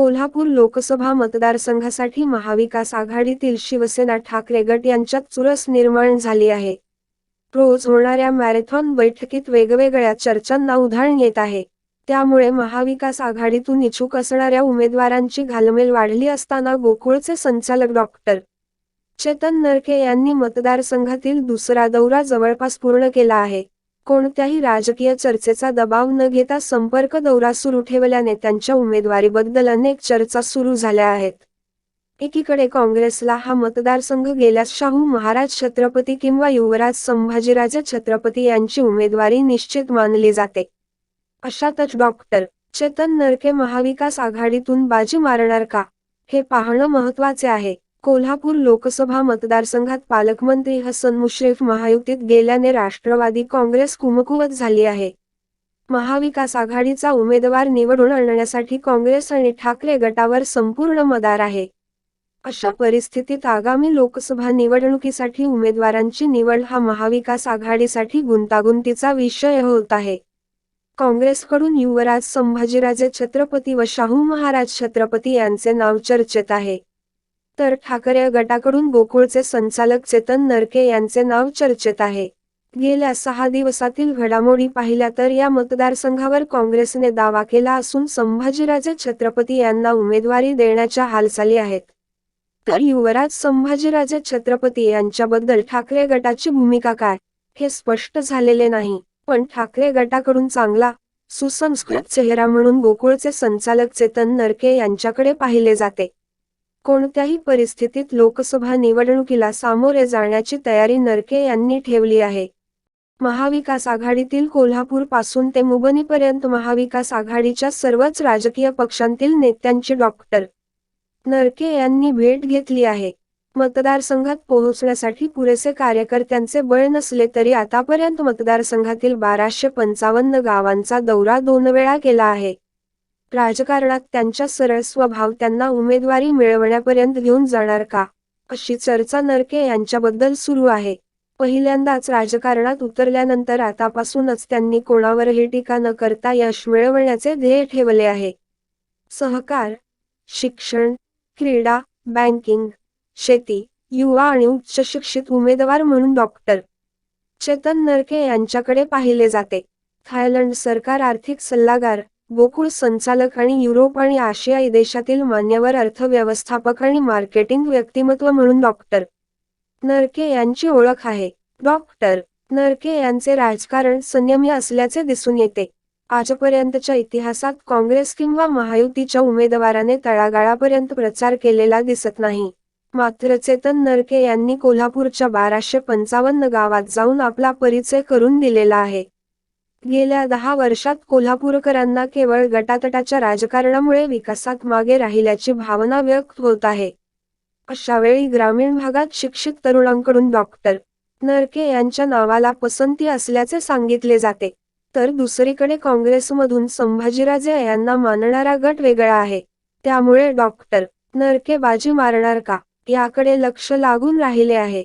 कोल्हापूर लोकसभा मतदारसंघासाठी महाविकास आघाडीतील शिवसेना ठाकरे गट यांच्यात चुरस निर्माण झाली आहे. रोज होणाऱ्या मॅरेथॉन बैठकीत वेगवेगळ्या चर्चांना उधाण येत आहे. त्यामुळे महाविकास आघाडीतून इच्छुक असणाऱ्या उमेदवारांची घालमेल वाढली असताना गोकुळचे संचालक डॉक्टर चेतन नरके यांनी मतदारसंघातील दुसरा दौरा जवळपास पूर्ण केला आहे. कोणत्याही राजकीय चर्चेचा दबाव न घेता संपर्क दौरा सुरू ठेवल्याने त्यांच्या उमेदवारीबद्दल अनेक चर्चा सुरू झाल्या आहेत. एकीकडे काँग्रेसला हा मतदारसंघ गेल्यास शाहू महाराज छत्रपती किंवा युवराज संभाजीराजे छत्रपती यांची उमेदवारी निश्चित मानली जाते. अशातच डॉक्टर चेतन नरके महाविकास आघाडीतून बाजी मारणार का? हे पाहणं महत्त्वाचे आहे. कोल्हापूर लोकसभा मतदारसंघात पालकमंत्री हसन मुश्रीफ महायुतीत गेल्याने राष्ट्रवादी काँग्रेस कुमकुवत झाली आहे. महाविकास आघाडीचा उमेदवार निवडून आणण्यासाठी काँग्रेस आणि ठाकरे गटावर संपूर्ण मदार आहे. अशा परिस्थितीत आगामी लोकसभा निवडणुकीसाठी उमेदवारांची निवड हा महाविकास आघाडीसाठी गुंतागुंतीचा विषय होत आहे. काँग्रेसकडून युवराज संभाजीराजे छत्रपती व शाहू महाराज छत्रपती यांचे नाव चर्चेत आहे. तर ठाकरे गटाकडून गोकुळचे संचालक चेतन नरके यांचे नाव चर्चेत आहे. गेल्या सहा दिवसातील घडामोडी पाहिल्या तर या मतदारसंघावर काँग्रेसने दावा केला असून संभाजीराजे छत्रपती यांना उमेदवारी देण्याच्या हालचाली आहेत. तर युवराज संभाजीराजे छत्रपती यांच्याबद्दल ठाकरे गटाची भूमिका काय हे स्पष्ट झालेले नाही. पण ठाकरे गटाकडून चांगला सुसंस्कृत चेहरा म्हणून गोकुळचे संचालक चेतन नरके यांच्याकडे पाहिले जाते. कोणत्याही परिस्थितीत लोकसभा निवडणुकीला सामोरे जाण्याची तयारी नरके यांनी ठेवली आहे. महाविकास आघाडीतील कोल्हापूरपासून ते मुबनीपर्यंत महाविकास आघाडीच्या सर्वच राजकीय पक्षांतील नेत्यांची डॉक्टर नरके यांनी भेट घेतली आहे. मतदारसंघात पोहोचण्यासाठी पुरेसे कार्यकर्त्यांचे बळ नसले तरी आतापर्यंत मतदारसंघातील बाराशे पंचावन्न गावांचा दौरा दोन वेळा केला आहे. राजकारणात त्यांच्या सरळ स्वभाव त्यांना उमेदवारी मिळवण्यापर्यंत घेऊन जाणार का? अशी चर्चा नरके यांच्याबद्दल सुरू आहे. पहिल्यांदाच राजकारणात उतरल्यानंतर आतापासूनच त्यांनी कोणावरही टीका न करता यश मिळवण्याचे ध्येय ठेवले आहे. सहकार शिक्षण क्रीडा बँकिंग शेती युवा आणि उच्च शिक्षित उमेदवार म्हणून डॉक्टर चेतन नरके यांच्याकडे पाहिले जाते. थायलंड सरकार आर्थिक सल्लागार गोकुळ संचालक आणि युरोप आणि आशियाई देशातील मान्यवर अर्थव्यवस्थापक आणि मार्केटिंग व्यक्तिमत्व म्हणून डॉक्टर नरके यांची ओळख आहे. डॉक्टर नरके यांचे राजकारण संयमी असल्याचे दिसून येते. आजपर्यंतच्या इतिहासात काँग्रेस किंवा महायुतीच्या उमेदवाराने तळागाळापर्यंत प्रचार केलेला दिसत नाही. मात्र चेतन नरके यांनी कोल्हापूरच्या बाराशे पंचावन्न गावात जाऊन आपला परिचय करून दिलेला आहे. गेल्या दहा वर्षात कोल्हापूरकरांना केवळ गटातटाच्या राजकारणामुळे विकासात मागे राहिल्याची भावना व्यक्त होत आहे. अशावेळी ग्रामीण भागात शिक्षित तरुणांकडून डॉक्टर नरके यांच्या नावाला पसंती असल्याचे सांगितले जाते. तर दुसरीकडे काँग्रेसमधून संभाजीराजे यांना मानणारा गट वेगळा आहे. त्यामुळे डॉक्टर नरके बाजी मारणार का? याकडे लक्ष लागून राहिले आहे.